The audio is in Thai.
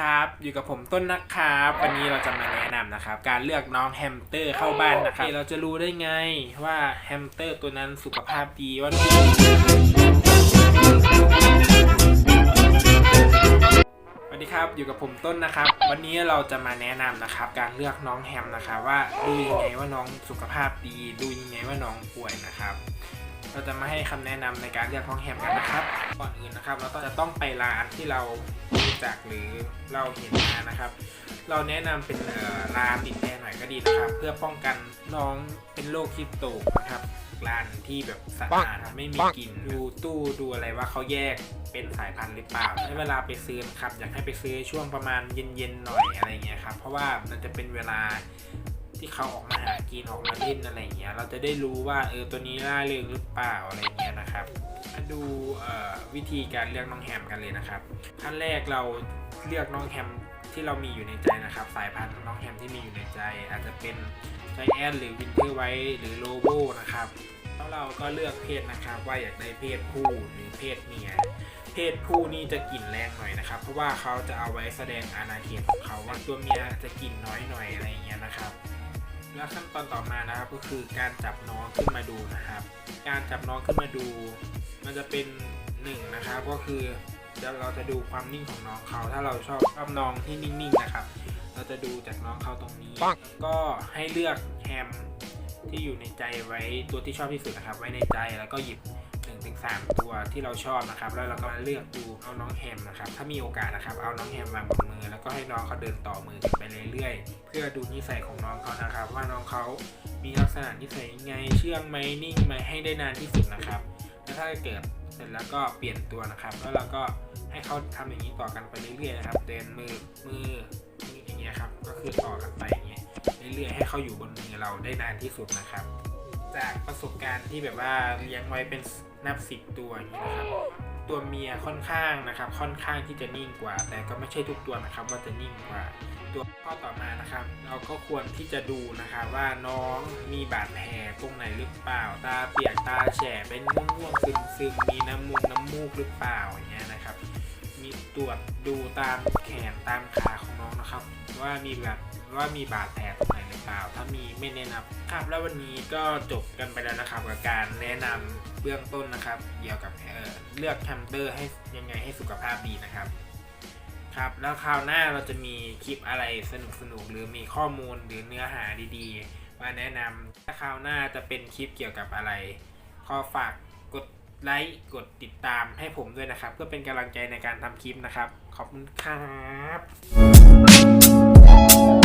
ครับ อยู่กับผมต้นนะครับ วันนี้เราจะมาแนะนำนะครับ การเลือกน้องแฮมสเตอร์เข้าบ้านนะครับเราจะรู้ได้ไงว่าแฮมสเตอร์ตัวนั้นสุขภาพดีว่าสวัสดีครับอยู่กับผมต้นนะครับ วันนี้เราจะมาแนะนำนะครับ การเลือกน้องแฮมนะครับ ว่าดูยังไงว่าน้องสุขภาพดี ดูยังไงว่าน้องป่วยนะครับเราจะมาให้คำแนะนำในการเลือกน้องแฮมกันนะครับ ก่อนอื่นนะครับ เราจะต้องไปร้านที่เรา จักหรือเราเห็นมานะครับ เราแนะนำเป็นเอ่อร้านติดแอร์หน่อยก็ดีนะครับ เพื่อป้องกันน้องเป็นโรคฮิสโตกนะครับร้านที่แบบสะอาดไม่มีกลิ่นดูตู้ดูอะไรว่าเขาแยกเป็นสายพันธุ์หรือเปล่าให้เวลาไปซื้อนะครับอยากให้ไปซื้อช่วงประมาณเย็นๆหน่อยอะไรเงี้ยครับเพราะว่ามันจะเป็นเวลา ที่เขาออกมาหากินออกมาเล่นอะไรอย่างเงี้ย เราจะได้รู้ว่าเออตัวนี้ล่าเริงหรือเปล่าอะไรเงี้ยนะครับมาดูวิธีการเลือกน้องแฮมกันเลยนะครับขั้นแรกเราเลือกน้องแฮมที่เรามีอยู่ในใจนะครับ สายพันธุ์ของน้องแฮมที่มีอยู่ในใจ อาจจะเป็นไจแอนหรือวินเทอร์ไวหรือโลโบนะครับแล้วเราก็เลือกเพศนะครับ ว่าอยากได้เพศผู้หรือเพศเมียเพศผู้นี่จะกลิ่นแรงหน่อยนะครับ เพราะว่าเขาจะเอาไว้แสดงอาณาเขตของเขาว่าตัวเมียจะกลิ่นน้อยหน่อยอะไรเงี้ยนะครับ แล้วขั้นตอนต่อมานะครับก็คือการจับน้องขึ้นมาดูนะครับ การจับน้องขึ้นมาดู มันจะเป็นหนึ่งนะครับก็คือเดี๋ยวเราจะดูความนิ่งของน้องเขา ถ้าเราชอบชอบน้องที่นิ่งๆนะครับ เราจะดูจากน้องเขาตรงนี้ ก็ให้เลือกแฮมที่อยู่ในใจไว้ตัวที่ชอบที่สุดนะครับ ไว้ในใจแล้วก็หยิบ 1นถึงสตัวที่เราชอบนะครับ แล้วเราก็มาเลือกดูเอาน้องแฮมนะครับ ถ้ามีโอกาสนะครับ เอาน้องแฮมวาบนมือ แล้วก็ให้น้องเขาเดินต่อมือกันไปเรื่อยๆ เพื่อดูนิสัยของน้องเขานะครับ ว่าน้องเขามีลักษณะนิสัยยังไง เชื่องไหมนิ่งไหมให้ได้นานที่สุดนะครับแล้วถ้าเกิดเสร็จแล้วก็เปลี่ยนตัวนะครับ แล้วเราก็ให้เขาทำอย่างนี้ต่อกันไปเรื่อยๆนะครับ เดินมือมืออย่างเงี้ยครับ ก็คือต่อกันไปอย่างเงี้ยเรื่อยๆให้เขาอยู่บนมือเราได้นานที่สุดนะครับ จากประสบการณ์ที่แบบว่าเลี้ยงไว้เป็นนับสิบตัวอย่างนี้นะครับ ตัวเมียค่อนข้างนะครับ ค่อนข้างที่จะนิ่งกว่า แต่ก็ไม่ใช่ทุกตัวนะครับ ว่าจะนิ่งกว่า ตัวข้อต่อมานะครับ เราก็ควรที่จะดูนะครับว่าน้องมีบาดแผลตรงไหนหรือเปล่า ตาเปียกตาแฉะเป็นม่วงๆซึมๆมีน้ำมูกน้ำมูกหรือเปล่าอย่างเงี้ยนะครับ ตรวจดูตามแขนตามขาของน้องนะครับ ว่ามีแบบว่ามีบาดแผลตรงไหนหรือเปล่า ถ้ามีไม่แนะนำครับ แล้ววันนี้ก็จบกันไปแล้วนะครับกับการแนะนำเบื้องต้นนะครับ เกี่ยวกับเออเลือกแคมเตอร์ให้ยังไงให้สุขภาพดีนะครับครับ แล้วคราวหน้าเราจะมีคลิปอะไรสนุกๆหรือมีข้อมูลหรือเนื้อหาดีๆ มาแนะนำถ้าคราวหน้าจะเป็นคลิปเกี่ยวกับอะไร ขอฝากกด ไลค์กดติดตามให้ผมด้วยนะครับ เพื่อเป็นกำลังใจในการทำคลิปนะครับ ขอบคุณครับ